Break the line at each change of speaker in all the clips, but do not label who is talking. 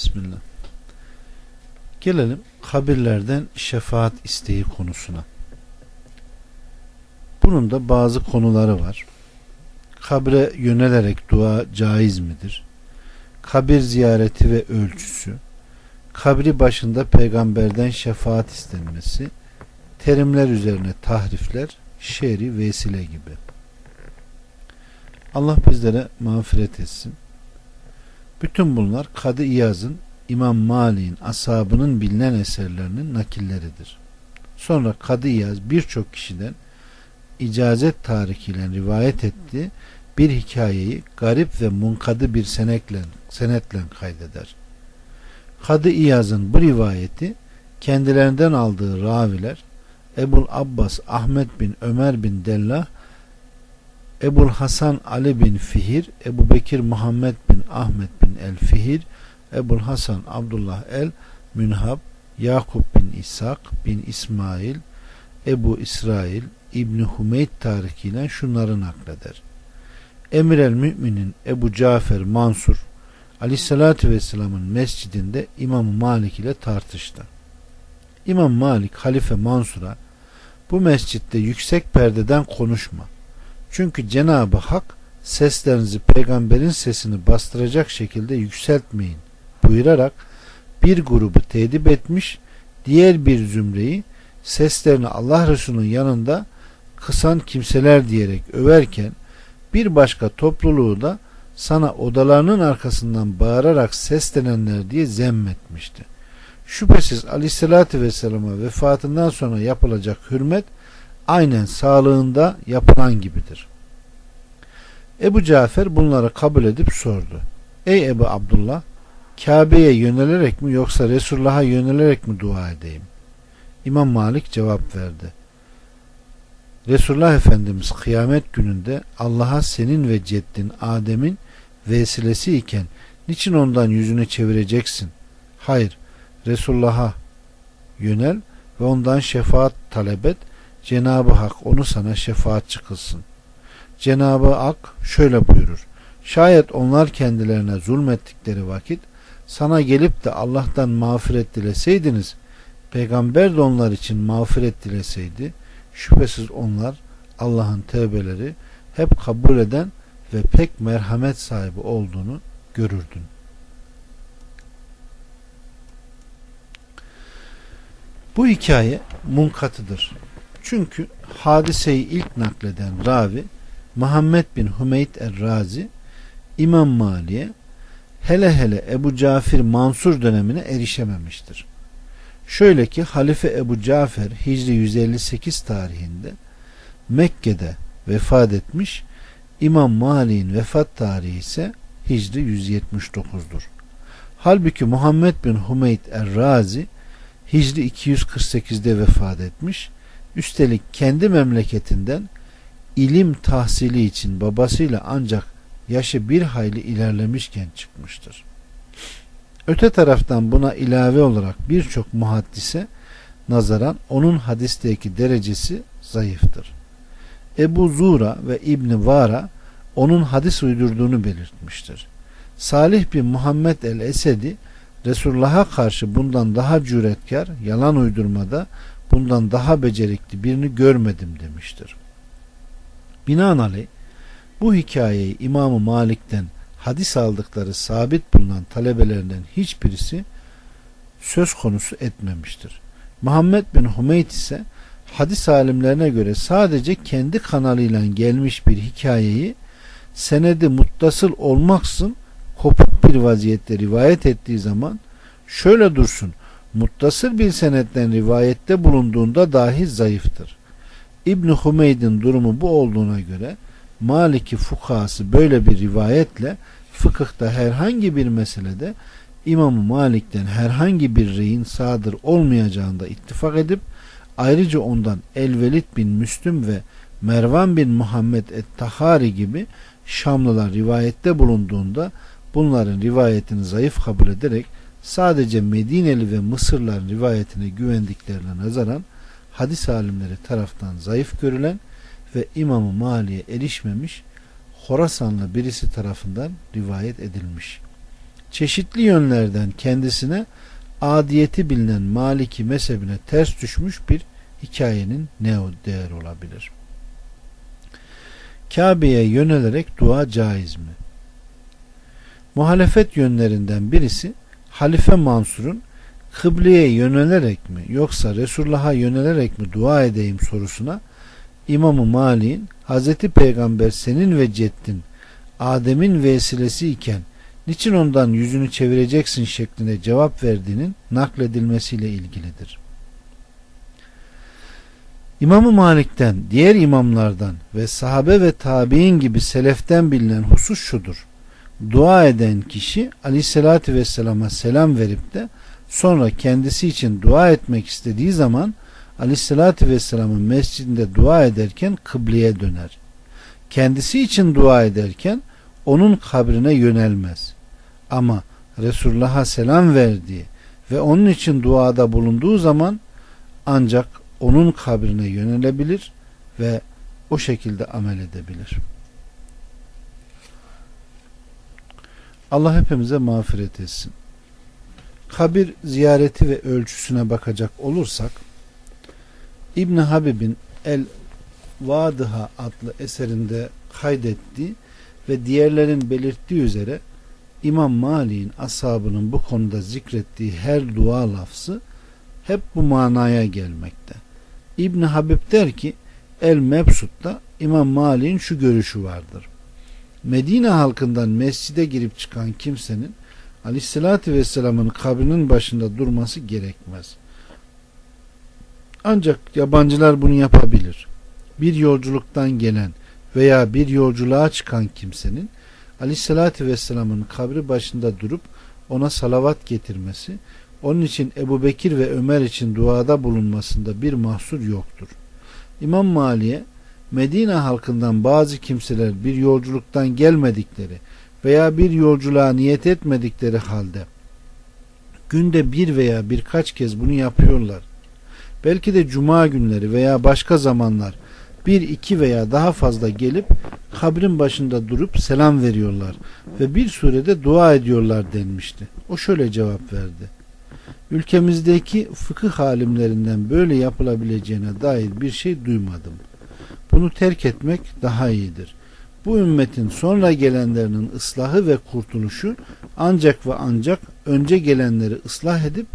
Bismillah. Gelelim kabirlerden şefaat isteği konusuna. Bunun da bazı konuları var. Kabre yönelerek dua caiz midir? Kabir ziyareti ve ölçüsü, kabri başında peygamberden şefaat istenmesi, terimler üzerine tahrifler, şeri vesile gibi. Allah bizlere mağfiret etsin. Bütün bunlar Kadı İyaz'ın İmam Mali'nin ashabının bilinen eserlerinin nakilleridir. Sonra Kadı İyaz birçok kişiden icazet tarihiyle rivayet ettiği bir hikayeyi garip ve munkadı bir senetle, senetle kaydeder. Kadı İyaz'ın bu rivayeti kendilerinden aldığı raviler Ebul Abbas Ahmet bin Ömer bin Dellah Ebul Hasan Ali bin Fihir Ebu Bekir Muhammed bin Ahmet bin El Fihir Ebul Hasan Abdullah El Münhab Yakup bin İshak bin İsmail Ebu İsrail İbni Hümeyt tarihiyle şunları nakleder. Emir el Mümin'in Ebu Cafer Mansur Aleyhisselatü Vesselam'ın mescidinde İmam Malik ile tartıştı. İmam Malik Halife Mansur'a bu mescitte yüksek perdeden konuşma. Çünkü Cenab-ı Hak seslerinizi peygamberin sesini bastıracak şekilde yükseltmeyin buyurarak bir grubu tedip etmiş, diğer bir zümreyi seslerini Allah Resulü'nün yanında kısan kimseler diyerek överken bir başka topluluğu da sana odalarının arkasından bağırarak seslenenler diye zemmetmişti. Şüphesiz aleyhissalatü vesselama vefatından sonra yapılacak hürmet aynen sağlığında yapılan gibidir. Ebu Cafer bunları kabul edip sordu. Ey Ebu Abdullah Kabe'ye yönelerek mi yoksa Resulullah'a yönelerek mi dua edeyim? İmam Malik cevap verdi. Resulullah Efendimiz kıyamet gününde Allah'a senin ve ceddin Adem'in vesilesi iken niçin ondan yüzünü çevireceksin? Hayır, Resulullah'a yönel ve ondan şefaat talep et. Cenab-ı Hak onu sana şefaatçi kılsın. Cenab-ı Hak şöyle buyurur. Şayet onlar kendilerine zulmettikleri vakit sana gelip de Allah'tan mağfiret dileseydiniz, peygamber de onlar için mağfiret dileseydi, şüphesiz onlar Allah'ın tevbeleri hep kabul eden ve pek merhamet sahibi olduğunu görürdün. Bu hikaye munkatıdır. Çünkü hadiseyi ilk nakleden ravi Muhammed bin Hümeyt er-Razi İmam Mali'ye hele hele Ebu Cafer Mansur dönemine erişememiştir. Şöyle ki Halife Ebu Cafer Hicri 158 tarihinde Mekke'de vefat etmiş İmam Mali'nin vefat tarihi ise Hicri 179'dur. Halbuki Muhammed bin Hümeyt er-Razi Hicri 248'de vefat etmiş. Üstelik kendi memleketinden ilim tahsili için babasıyla ancak yaşı bir hayli ilerlemişken çıkmıştır. Öte taraftan buna ilave olarak birçok muhaddise nazaran onun hadisteki derecesi zayıftır. Ebu Zura ve İbni Vara onun hadis uydurduğunu belirtmiştir. Salih bin Muhammed el-Esedi Resulullah'a karşı bundan daha cüretkar, yalan uydurmada bundan daha becerikli birini görmedim demiştir. Binaenaleyh bu hikayeyi İmam-ı Malik'ten hadis aldıkları sabit bulunan talebelerinden hiçbirisi söz konusu etmemiştir. Muhammed bin Hümeyt ise hadis alimlerine göre sadece kendi kanalıyla gelmiş bir hikayeyi senedi muttasıl olmaksın kopuk bir vaziyette rivayet ettiği zaman şöyle dursun muttasıl bir senetten rivayette bulunduğunda dahi zayıftır. İbn Hümeyd'in durumu bu olduğuna göre Maliki fukası böyle bir rivayetle fıkıhta herhangi bir meselede İmam Malik'ten herhangi bir reyin sadır olmayacağında ittifak edip ayrıca ondan Elvelid bin Müslüm ve Mervan bin Muhammed et-Tahari gibi Şamlılar rivayette bulunduğunda bunların rivayetini zayıf kabul ederek sadece Medineli ve Mısırların rivayetine güvendiklerine nazaran hadis alimleri taraftan zayıf görülen ve İmam-ı Mali'ye erişmemiş Horasanlı birisi tarafından rivayet edilmiş. çeşitli yönlerden kendisine adiyeti bilinen Maliki mezhebine ters düşmüş bir hikayenin ne değer olabilir? Kabe'ye yönelerek dua caiz mi? Muhalefet yönlerinden birisi Halife Mansur'un kıbleye yönelerek mi yoksa Resulullah'a yönelerek mi dua edeyim sorusuna İmam-ı Mali'nin Hz. Peygamber senin ve ceddin Adem'in vesilesi iken niçin ondan yüzünü çevireceksin şeklinde cevap verdiğinin nakledilmesiyle ilgilidir. İmam-ı Malik'ten, diğer imamlardan ve sahabe ve tabi'in gibi seleften bilinen husus şudur. Dua eden kişi aleyhissalatü vesselama selam verip de sonra kendisi için dua etmek istediği zaman aleyhissalatü vesselamın mescidinde dua ederken kıbleye döner. Kendisi için dua ederken onun kabrine yönelmez. Ama Resulullah'a selam verdiği ve onun için duada bulunduğu zaman ancak onun kabrine yönelebilir ve o şekilde amel edebilir. Allah hepimize mağfiret etsin. Kabir ziyareti ve ölçüsüne bakacak olursak İbn Habib'in El Vadıha adlı eserinde kaydettiği ve diğerlerin belirttiği üzere İmam Malik'in ashabının bu konuda zikrettiği her dua lafzı hep bu manaya gelmekte. İbn Habib der ki El Mebsut'ta İmam Malik'in şu görüşü vardır. Medine halkından mescide girip çıkan kimsenin Aleyhisselatü Vesselam'ın kabrinin başında durması gerekmez. Ancak yabancılar bunu yapabilir. Bir yolculuktan gelen veya bir yolculuğa çıkan kimsenin Aleyhisselatü Vesselam'ın kabri başında durup ona salavat getirmesi, onun için Ebu Bekir ve Ömer için duada bulunmasında bir mahsur yoktur. İmam Mali'ye Medine halkından bazı kimseler bir yolculuktan gelmedikleri veya bir yolculuğa niyet etmedikleri halde günde bir veya birkaç kez bunu yapıyorlar. Belki de cuma günleri veya başka zamanlar bir iki veya daha fazla gelip kabrin başında durup selam veriyorlar ve bir surede dua ediyorlar denmişti. O şöyle cevap verdi. Ülkemizdeki fıkıh halimlerinden böyle yapılabileceğine dair bir şey duymadım. Bunu terk etmek daha iyidir. Bu ümmetin sonra gelenlerinin ıslahı ve kurtuluşu ancak ve ancak önce gelenleri ıslah edip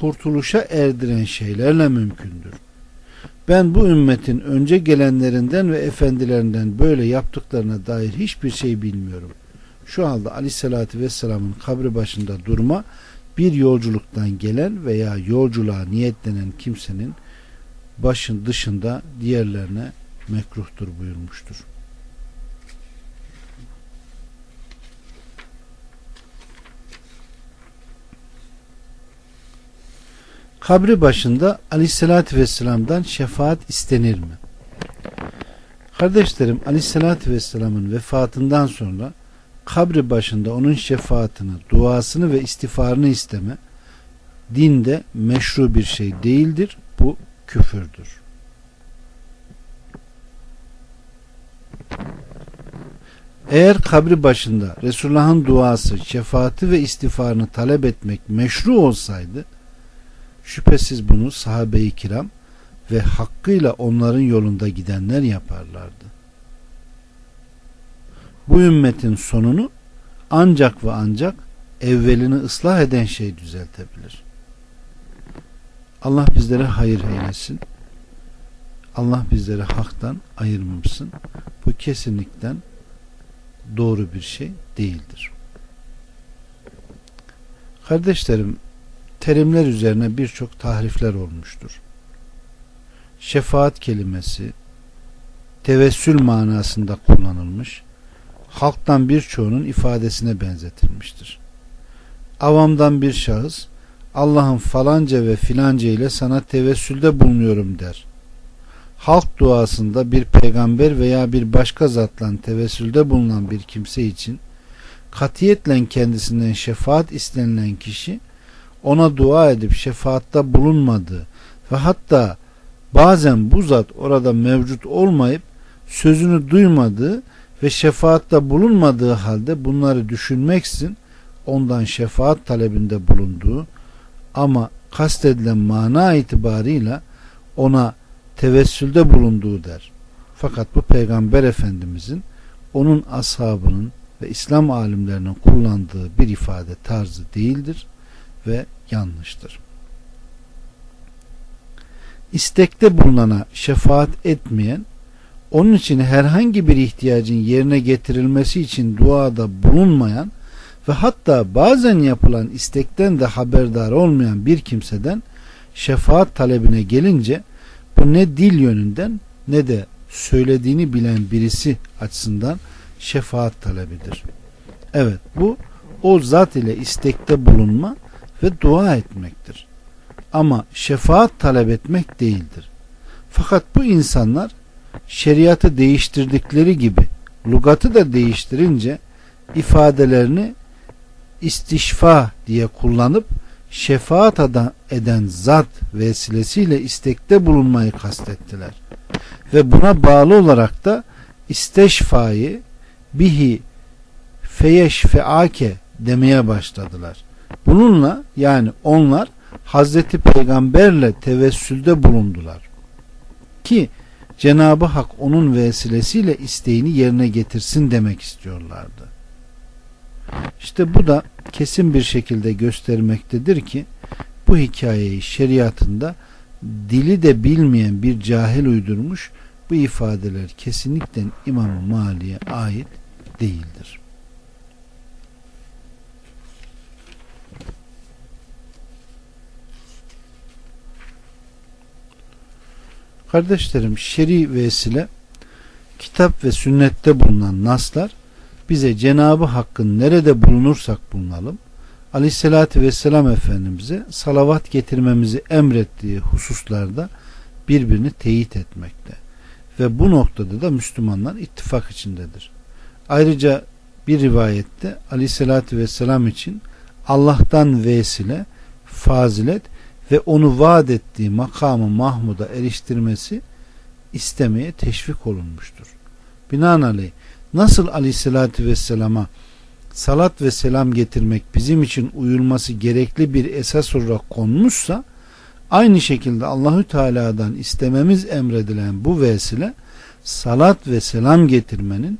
kurtuluşa erdiren şeylerle mümkündür. Ben bu ümmetin önce gelenlerinden ve efendilerinden böyle yaptıklarına dair hiçbir şey bilmiyorum. Şu anda Ali sallallahu vesselamın kabri başında durma bir yolculuktan gelen veya yolculuğa niyetlenen kimsenin başın dışında diğerlerine mekruhtur buyurmuştur. Kabri başında aleyhissalatü vesselam'dan şefaat istenir mi? Kardeşlerim aleyhissalatü vesselamın vefatından sonra kabri başında onun şefaatini, duasını ve istiğfarını isteme dinde meşru bir şey değildir. Bu küfürdür. Eğer kabri başında Resulullah'ın duası, şefaati ve istiğfarını talep etmek meşru olsaydı şüphesiz bunu sahabe-i kiram ve hakkıyla onların yolunda gidenler yaparlardı. Bu ümmetin sonunu ancak ve ancak evvelini ıslah eden şey düzeltebilir. Allah bizlere hayır eylesin. Allah bizleri haktan ayırmamışsın. Bu kesinlikten doğru bir şey değildir. Kardeşlerim, terimler üzerine birçok tahrifler olmuştur. Şefaat kelimesi tevessül manasında kullanılmış, halktan birçoğunun ifadesine benzetilmiştir. Avamdan bir şahıs Allah'ın falanca ve filanca ile sana tevessülde bulunuyorum der. Halk duasında bir peygamber veya bir başka zatla tevessülde bulunan bir kimse için katiyetle kendisinden şefaat istenilen kişi ona dua edip şefaatta bulunmadığı ve hatta bazen bu zat orada mevcut olmayıp sözünü duymadığı ve şefaatta bulunmadığı halde bunları düşünmeksin ondan şefaat talebinde bulunduğu ama kastedilen mana itibarıyla ona tevessülde bulunduğu der. Fakat bu peygamber efendimizin onun ashabının ve İslam alimlerinin kullandığı bir ifade tarzı değildir ve yanlıştır. İstekte bulunana şefaat etmeyen, onun için herhangi bir ihtiyacın yerine getirilmesi için duada bulunmayan ve hatta bazen yapılan istekten de haberdar olmayan bir kimseden şefaat talebine gelince bu ne dil yönünden ne de söylediğini bilen birisi açısından şefaat talebidir. Evet bu o zat ile istekte bulunma ve dua etmektir. Ama şefaat talep etmek değildir. Fakat bu insanlar şeriatı değiştirdikleri gibi lugatı da değiştirince ifadelerini istişfa diye kullanıp şefaat eden zat vesilesiyle istekte bulunmayı kastettiler. Ve buna bağlı olarak da isteşfayı bihi feyeşfeake demeye başladılar. Bununla yani onlar Hazreti Peygamberle tevessülde bulundular. Ki Cenabı Hak onun vesilesiyle isteğini yerine getirsin demek istiyorlardı. İşte bu da kesin bir şekilde göstermektedir ki bu hikayeyi şeriatında dili de bilmeyen bir cahil uydurmuş bu ifadeler kesinlikle İmam Mali'ye ait değildir. Kardeşlerim şer'i vesile kitap ve sünnette bulunan naslar bize Cenabı Hakk'ın nerede bulunursak bulunalım Aleyhisselatü Vesselam Efendimiz'e salavat getirmemizi emrettiği hususlarda birbirini teyit etmekte. Ve bu noktada da Müslümanlar ittifak içindedir. Ayrıca bir rivayette Aleyhisselatü Vesselam için Allah'tan vesile, fazilet ve onu vaat ettiği makamı Mahmud'a eriştirmesi istemeye teşvik olunmuştur. Binaenaleyh nasıl aleyhissalatü vesselama salat ve selam getirmek bizim için uyulması gerekli bir esas olarak konmuşsa aynı şekilde Allahü Teala'dan istememiz emredilen bu vesile salat ve selam getirmenin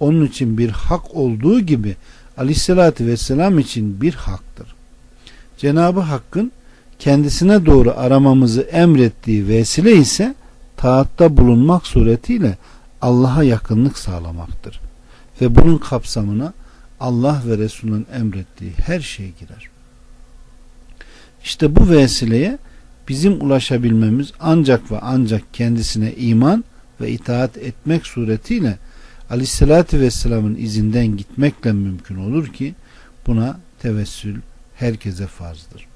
onun için bir hak olduğu gibi aleyhissalatü vesselam için bir haktır. Cenabı Hakk'ın kendisine doğru aramamızı emrettiği vesile ise taatta bulunmak suretiyle Allah'a yakınlık sağlamaktır. Ve bunun kapsamına Allah ve Resulünün emrettiği her şey girer. İşte bu vesileye bizim ulaşabilmemiz ancak ve ancak kendisine iman ve itaat etmek suretiyle Aleyhisselatü Vesselam'ın izinden gitmekle mümkün olur ki buna tevessül herkese farzdır.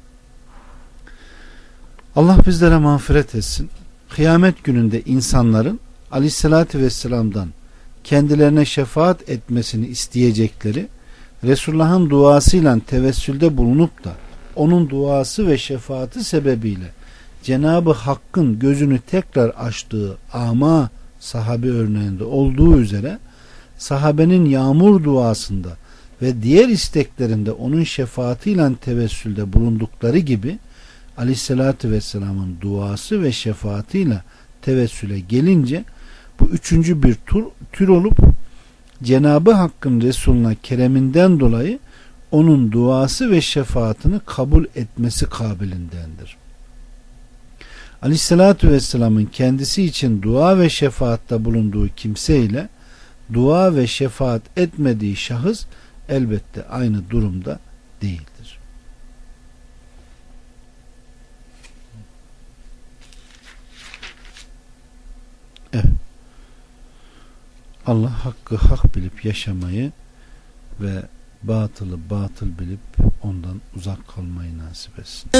Allah bizlere mağfiret etsin. Kıyamet gününde insanların Aleyhisselatü Vesselam'dan kendilerine şefaat etmesini isteyecekleri Resulullah'ın duasıyla tevessülde bulunup da onun duası ve şefaati sebebiyle Cenabı Hakk'ın gözünü tekrar açtığı ama sahabe örneğinde olduğu üzere sahabenin yağmur duasında ve diğer isteklerinde onun şefaatiyle tevessülde bulundukları gibi Aleyhisselatü Vesselam'ın duası ve şefaatiyle tevessüle gelince bu üçüncü bir tur, tür olup Cenabı Hakk'ın Resuluna kereminden dolayı onun duası ve şefaatini kabul etmesi kabilindendir. Aleyhissalatü Vesselam'ın kendisi için dua ve şefaatta bulunduğu kimse ile dua ve şefaat etmediği şahıs elbette aynı durumda değildir. Evet. Allah hakkı hak bilip yaşamayı ve batılı batıl bilip ondan uzak kalmayı nasip etsin.